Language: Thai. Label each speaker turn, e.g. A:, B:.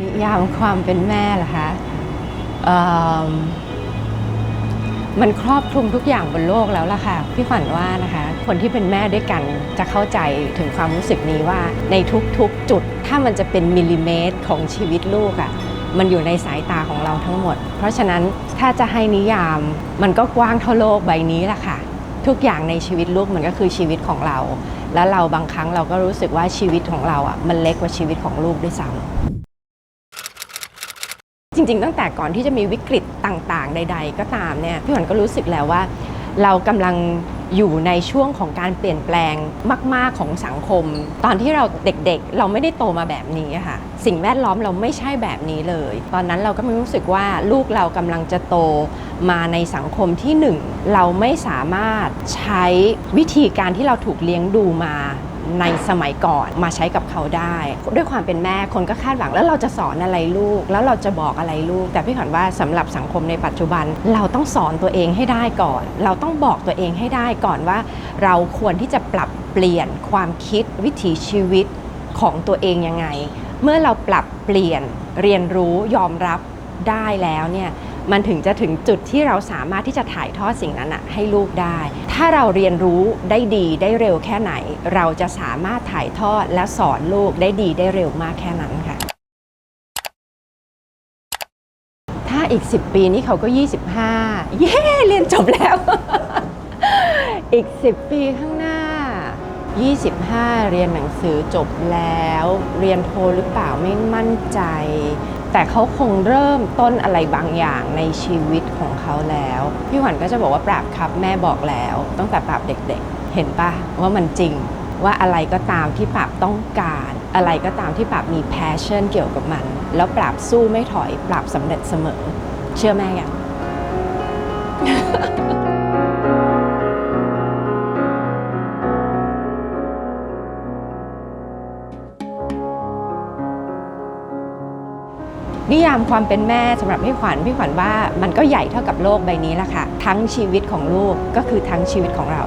A: นิยามความเป็นแม่เหรอคะอมมันครอบคลุมทุกอย่างบนโลกแล้วล่ะค่ะพี่ขวัญว่านะคะ คนที่เป็นแม่ด้วยกันจะเข้าใจถึงความรู้สึกนี้ว่าในทุกๆจุด ถ้ามันจะเป็นมิลลิเมตรของชีวิตลูกอะ่ะมันอยู่ในสายตาของเราทั้งหมด เพราะฉะนั้นถ้าจะให้นิยามมันก็กว้างเท่าโลกใบนี้แหละค่ะ ทุกอย่างในชีวิตลูกมันก็คือชีวิตของเรา แล้วเราบางครั้งเราก็รู้สึกว่าชีวิตของเราอะมันเล็กกว่าชีวิตของลูกด้วยซ้ำ จริง ๆ ตั้งแต่ก่อนที่จะมีวิกฤตต่างๆ ใด ๆ ก็ตามเนี่ยพี่หวันก็รู้สึกแล้วว่า เรากำลังอยู่ในช่วงของการเปลี่ยนแปลงมาก ๆ ของสังคม ตอนที่เราเด็กๆ เราไม่ได้โตมาแบบนี้ค่ะ สิ่งแวดล้อมเราไม่ใช่แบบนี้เลย ตอนนั้นเราก็ไม่รู้สึกว่าลูกเรากำลังจะโตมาในสังคมที่หนึ่งเราไม่สามารถใช้วิธีการที่เราถูกเลี้ยงดูมา ในสมัยก่อนมาใช้กับเขาได้ ด้วยความเป็นแม่คนก็คาดหวังแล้วเราจะสอนอะไรลูก แล้วเราจะบอกอะไรลูก แต่พี่ขวัญว่าสำหรับสังคมในปัจจุบัน เราต้องสอนตัวเองให้ได้ก่อน เราต้องบอกตัวเองให้ได้ก่อนว่า เราควรที่จะปรับเปลี่ยนความคิดวิถีชีวิตของตัวเองยังไง เมื่อเราปรับเปลี่ยนเรียนรู้ยอมรับได้แล้วเนี่ย มันถึงจะถึงจุดที่เราสามารถที่จะถ่ายทอดสิ่งนั้นอะให้ลูกได้ ถ้าเราเรียนรู้ได้ดีได้เร็วแค่ไหน เราจะสามารถถ่ายทอดและสอนลูกได้ดีได้เร็วมากแค่นั้นค่ะถ้าอีก 10 ปีนี้เขาก็ 25 เย้ เรียนจบแล้ว อีก 10 ปีข้างหน้า 25 เรียนหนังสือจบแล้ว เรียนโทหรือเปล่าไม่มั่นใจ แต่เขาคงเริ่มต้นอะไรบางอย่างในชีวิตของเขาแล้ว พี่ขวัญก็จะบอกว่าปราบครับแม่บอกแล้วตั้งแต่ปราบเด็กๆ เห็นปะว่ามันจริงว่าอะไรก็ตามที่ปราบต้องการ อะไรก็ตามที่ปราบมี passion เกี่ยวกับมัน แล้วปราบสู้ไม่ถอย ปราบสำเร็จเสมอ เชื่อแม่ยัง นิยามความเป็นแม่สำหรับพี่ขวัญพี่ขวัญว่ามันก็ใหญ่เท่ากับโลกใบนี้แหละค่ะ ทั้งชีวิตของลูกก็คือทั้งชีวิตของเรา